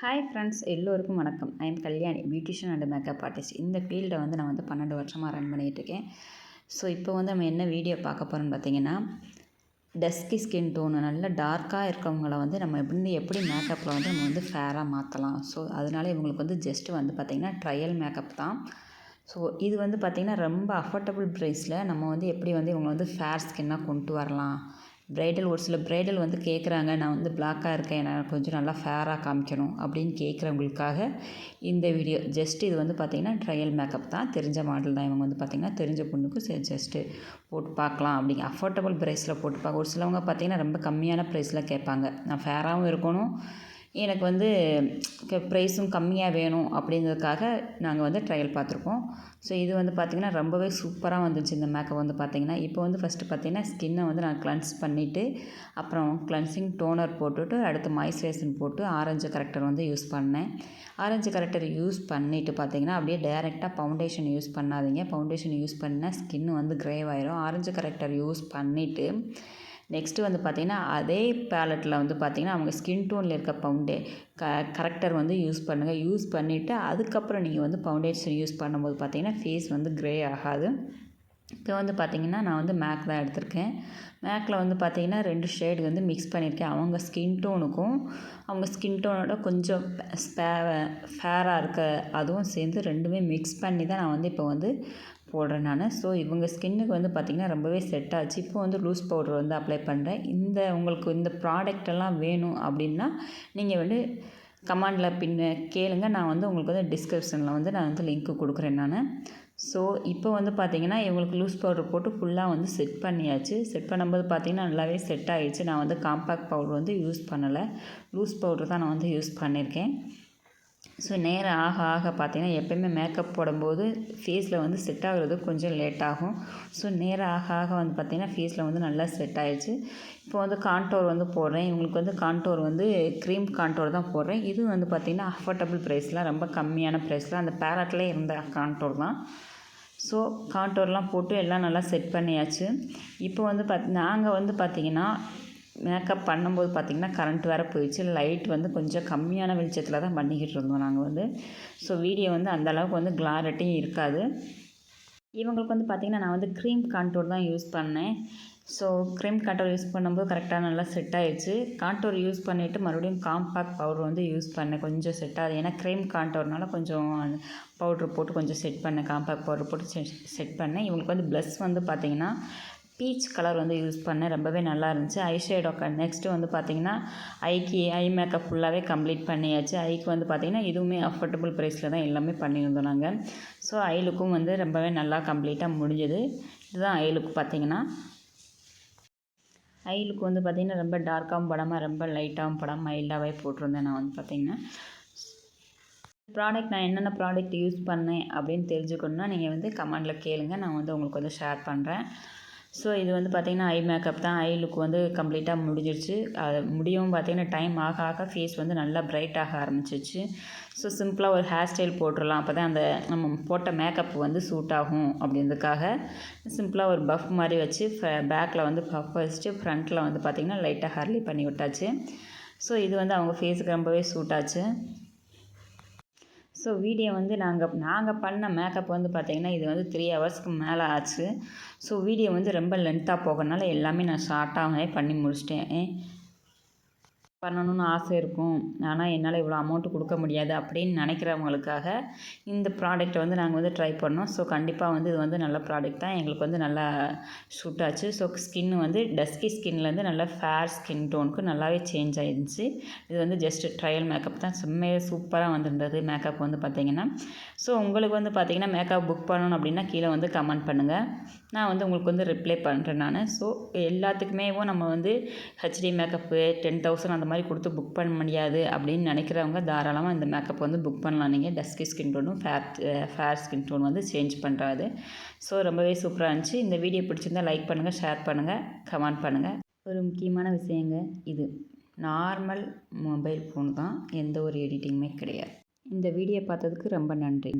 Hi friends எல்லோருக்கும் வணக்கம். I am Kalyani beautician and makeup artist இந்த ஃபீல்டை வந்து நான் வந்து பன்னெண்டு வருஷமாக ரன் பண்ணிகிட்ருக்கேன் ஸோ இப்போ வந்து நம்ம என்ன வீடியோ பார்க்க போகிறோன்னு பார்த்தீங்கன்னா டஸ்கி ஸ்கின் டோனு நல்ல டார்க்காக இருக்கவங்கள வந்து நம்ம எப்படி எப்படி மேக்கப்பில் வந்து நம்ம வந்து ஃபேராக மாற்றலாம் ஸோ அதனால இவங்களுக்கு வந்து ஜஸ்ட்டு வந்து பார்த்திங்கன்னா ட்ரையல் மேக்கப் தான். ஸோ இது வந்து பார்த்திங்கன்னா ரொம்ப அஃபோர்டபுள் ப்ரைஸில் நம்ம வந்து எப்படி வந்து இவங்களை வந்து ஃபேர் ஸ்கின்னாக கொண்டு வரலாம். ப்ரைடல் ஒரு சில ப்ரைடல் வந்து கேட்குறாங்க நான் வந்து பிளாக்காக இருக்கேன். நான் கொஞ்சம் நல்லா ஃபேராக காமிக்கணும் அப்படின்னு கேட்குறவங்களுக்காக இந்த வீடியோ ஜஸ்ட் இது வந்து பார்த்திங்கன்னா ட்ரையல் மேக்கப் தான். தெரிஞ்ச மாடல் தான். இவங்க வந்து பார்த்திங்கன்னா தெரிஞ்ச பொண்ணுக்கு சரி ஜஸ்ட்டு போட்டு பார்க்கலாம் அப்படிங்க அஃபோர்டபுள் ப்ரைஸில் போட்டு பார்க்க ஒரு சிலவங்க பார்த்திங்கன்னா ரொம்ப கம்மியான ப்ரைஸில் கேட்பாங்க. நான் ஃபேராகவும் இருக்கணும். எனக்கு வந்து ப்ரைஸும் கம்மியாக வேணும் அப்படிங்கிறதுக்காக நாங்கள் வந்து ட்ரையல் பார்த்துருக்கோம். ஸோ இது வந்து பார்த்திங்கன்னா ரொம்பவே சூப்பராக வந்துச்சு. இந்த மேக்கப் வந்து பார்த்திங்கன்னா இப்போ வந்து ஃபஸ்ட்டு பார்த்திங்கன்னா ஸ்கின்னை வந்து நான் க்ளன்ஸ் பண்ணிவிட்டு அப்புறம் க்ளன்சிங் டோனர் போட்டுவிட்டு அடுத்து மாய்ஸ்சரைசன் போட்டு ஆரஞ்சு கரெக்டர் வந்து யூஸ் பண்ணேன். ஆரஞ்சு கரெக்டர் யூஸ் பண்ணிவிட்டு பார்த்திங்கன்னா அப்படியே டேரெக்டாக ஃபவுண்டேஷன் யூஸ் பண்ணாதீங்க. ஃபவுண்டேஷன் யூஸ் பண்ணால் ஸ்கின் வந்து க்ரேவ் ஆயிரும். ஆரஞ்சு கரெக்டர் யூஸ் பண்ணிவிட்டு நெக்ஸ்ட்டு வந்து பார்த்திங்கன்னா அதே பேலட்டில் வந்து பார்த்திங்கன்னா அவங்க ஸ்கின் டோனில் இருக்க பவுண்டே க கரெக்டர் வந்து யூஸ் பண்ணுங்கள் யூஸ் பண்ணிவிட்டு அதுக்கப்புறம் நீங்கள் வந்து ஃபவுண்டேஷன் யூஸ் பண்ணும்போது பார்த்திங்கன்னா ஃபேஸ் வந்து க்ரே ஆகாது. இப்போ வந்து பார்த்திங்கன்னா நான் வந்து மேக் தான் எடுத்திருக்கேன். மேக்கில் வந்து பார்த்திங்கன்னா ரெண்டு ஷேடு வந்து மிக்ஸ் பண்ணியிருக்கேன் அவங்க ஸ்கின் டோனுக்கும் அவங்க ஸ்கின் டோனோட கொஞ்சம் ஃபேராக இருக்க அதுவும் சேர்ந்து ரெண்டுமே மிக்ஸ் பண்ணி தான் நான் வந்து இப்போ வந்து போடுறேன் நான் ஸோ இவங்க ஸ்கின்னுக்கு வந்து பார்த்திங்கன்னா ரொம்பவே செட் ஆச்சு. இப்போ வந்து லூஸ் பவுடர் வந்து அப்ளை பண்ணுறேன் இந்த உங்களுக்கு இந்த ப்ராடக்டெல்லாம் வேணும் அப்படின்னா நீங்கள் வந்து கமாண்டில் பின்ன கேளுங்க. நான் வந்து உங்களுக்கு வந்து டிஸ்கிரிப்ஷனில் வந்து நான் வந்து லிங்க்கு கொடுக்குறேன் நான். ஸோ இப்போ வந்து பார்த்திங்கன்னா இவங்களுக்கு லூஸ் பவுடர் போட்டு ஃபுல்லாக வந்து செட் பண்ணியாச்சு. செட் பண்ணும்போது பார்த்திங்கன்னா நல்லாவே செட் ஆகிடுச்சு நான் வந்து காம்பேக்ட் பவுடர் வந்து யூஸ் பண்ணலை. லூஸ் பவுடர் தான் நான் வந்து யூஸ் பண்ணியிருக்கேன். ஸோ நேரம் ஆக ஆக பார்த்திங்கன்னா எப்போயுமே மேக்கப் போடும்போது ஃபேஸில் வந்து செட் ஆகுறது கொஞ்சம் லேட் ஆகும். ஸோ நேரம் ஆக ஆக வந்து பார்த்திங்கன்னா ஃபேஸில் வந்து நல்லா செட் ஆகிடுச்சு இப்போ வந்து கான்டோர் வந்து போடுறேன். இவங்களுக்கு வந்து கான்டோர் வந்து க்ரீம் கான்டோர் தான் போடுறேன். இது வந்து பார்த்திங்கன்னா அஃபோர்டபுள் ப்ரைஸ்லாம் ரொம்ப கம்மியான ப்ரைஸில் அந்த பேரட்லேயே இருந்த கான்டோர் தான். ஸோ கான்டோர்லாம் போட்டு எல்லாம் நல்லா செட் பண்ணியாச்சு. இப்போ வந்து பார்த்து நாங்கள் வந்து பார்த்திங்கன்னா மேக்கப் பண்ணும்போது பார்த்திங்கன்னா கரண்ட் வேறு போயிடுச்சு. லைட் வந்து கொஞ்சம் கம்மியான வெளிச்சத்தில் தான் பண்ணிக்கிட்டு இருந்தோம் நாங்கள் வந்து. ஸோ வீடியோ வந்து அந்தளவுக்கு வந்து கிளாரிட்டியும் இருக்காது. இவங்களுக்கு வந்து பார்த்திங்கன்னா நான் வந்து க்ரீம் கான்டோர் தான் யூஸ் பண்ணேன். ஸோ க்ரீம் கான்டோர் யூஸ் பண்ணும்போது கரெக்டாக நல்லா செட் ஆகிடுச்சு கான்டோர் யூஸ் பண்ணிவிட்டு மறுபடியும் காம்பேக்ட் பவுடர் வந்து யூஸ் பண்ணேன். கொஞ்சம் செட் ஆகுது ஏன்னா க்ரீம் கான்டோர்னால கொஞ்சம் பவுட்ரு போட்டு கொஞ்சம் செட் பண்ணேன். காம்பேக்ட் பவுடர் போட்டு செட் செட் பண்ணேன். இவங்களுக்கு வந்து ப்ளஸ் வந்து பார்த்திங்கன்னா பீச் கலர் வந்து யூஸ் பண்ணேன். ரொம்பவே நல்லா இருந்துச்சு. ஐ ஷேடோ நெக்ஸ்ட்டு வந்து பார்த்திங்கன்னா ஐக்கு ஐ மேக்கப் ஃபுல்லாகவே கம்ப்ளீட் பண்ணியாச்சு. ஐக்கு வந்து பார்த்திங்கன்னா இதுவுமே அஃபோர்டபுள் ப்ரைஸில் தான் எல்லாமே பண்ணியிருந்தோம் நாங்கள் ஸோ ஐ லுக்கும் வந்து ரொம்பவே நல்லா கம்ப்ளீட்டாக முடிஞ்சது. இதுதான் ஐ லுக் பார்த்திங்கன்னா ஐ லுக் வந்து பார்த்திங்கன்னா ரொம்ப டார்க்காகவும் படமாக ரொம்ப லைட்டாகவும் படம் மைல்டாகவே போட்டிருந்தேன் நான் வந்து பார்த்திங்கன்னா ப்ராடக்ட் நான் என்னென்ன ப்ராடக்ட் யூஸ் பண்ணேன் அப்படின்னு தெரிஞ்சுக்கணுன்னா நீங்கள் வந்து கமெண்டில் கேளுங்கள் நான் வந்து உங்களுக்கு வந்து ஷேர் பண்ணுறேன் ஸோ இது வந்து பார்த்திங்கன்னா ஐ மேக்கப் தான். ஐ லுக் வந்து கம்ப்ளீட்டாக முடிஞ்சிருச்சு. அது முடியவும் பார்த்திங்கன்னா டைம் ஆக ஆக ஃபேஸ் வந்து நல்லா பிரைட் ஆக ஆரம்பிச்சிச்சு ஸோ சிம்பிளாக ஒரு ஹேர் ஸ்டைல் போட்டுடலாம். அப்போ தான் அந்த நம்ம போட்ட மேக்கப் வந்து சூட் ஆகும் அப்படின்றதுக்காக சிம்பிளாக ஒரு பஃப் மாதிரி வச்சு பேக்கில் வந்து பஃப் வச்சுட்டு ஃப்ரண்ட்டில் வந்து பார்த்திங்கன்னா லைட்டாக ஹர்லி பண்ணி விட்டாச்சு. ஸோ இது வந்து அவங்க ஃபேஸுக்கு ரொம்பவே சூட் ஆச்சு. ஸோ வீடியோ வந்து நாங்கள் நாங்கள் பண்ண மேக்கப் வந்து பார்த்திங்கன்னா இது வந்து த்ரீ ஹவர்ஸ்க்கு மேலே ஆச்சு. ஸோ வீடியோ வந்து ரொம்ப லென்த்தாக போகிறனால எல்லாமே நான் ஷார்ட்டாகவே பண்ணி முடிச்சிட்டேன். பண்ணணும்னு ஆசை இருக்கும். ஆனால் என்னால் இவ்வளோ அமௌண்ட்டு கொடுக்க முடியாது அப்படின்னு நினைக்கிறவங்களுக்காக இந்த ப்ராடக்ட்டை வந்து நாங்கள் வந்து ட்ரை பண்ணோம். ஸோ கண்டிப்பாக வந்து இது வந்து நல்ல ப்ராடக்ட் தான். எங்களுக்கு வந்து நல்லா ஷூட் ஆச்சு. ஸோ ஸ்கின் வந்து டஸ்கி ஸ்கின்லேருந்து நல்லா ஃபேர் ஸ்கின் டோனுக்கு நல்லாவே சேஞ்ச் ஆகிருந்துச்சு இது வந்து ஜஸ்ட் ட்ரையல் மேக்கப் தான். செம்மையாக சூப்பராக வந்திருந்தது மேக்கப் வந்து பார்த்திங்கன்னா ஸோ உங்களுக்கு வந்து பார்த்திங்கன்னா மேக்கப் புக் பண்ணணும் அப்படின்னா கீழே வந்து கமெண்ட் பண்ணுங்கள் நான் வந்து உங்களுக்கு வந்து ரிப்ளை பண்ணுறேன் நான். ஸோ எல்லாத்துக்குமே நம்ம வந்து ஹெச்டி மேக்கப்பு டென் தௌசண்ட் அந்த மாதிரி கொடுத்து புக் பண்ண முடியாது அப்படின்னு நினைக்கிறவங்க தாராளமாக இந்த மேக்கப் வந்து புக் பண்ணலாம். நீங்கள் டஸ்கி ஸ்கின் டோனும் ஃபேர் ஃபேர் ஸ்கின் டோன் வந்து சேஞ்ச் பண்ணுறாது ஸோ ரொம்பவே சூப்பராக இருந்துச்சு. இந்த வீடியோ பிடிச்சிருந்தால் லைக் பண்ணுங்கள் ஷேர் பண்ணுங்கள் கமெண்ட் பண்ணுங்கள் ஒரு முக்கியமான விஷயங்க இது. நார்மல் மொபைல் ஃபோன் தான் எந்த ஒரு எடிட்டிங்குமே கிடையாது. இந்த வீடியோ பார்த்ததுக்கு ரொம்ப நன்றி.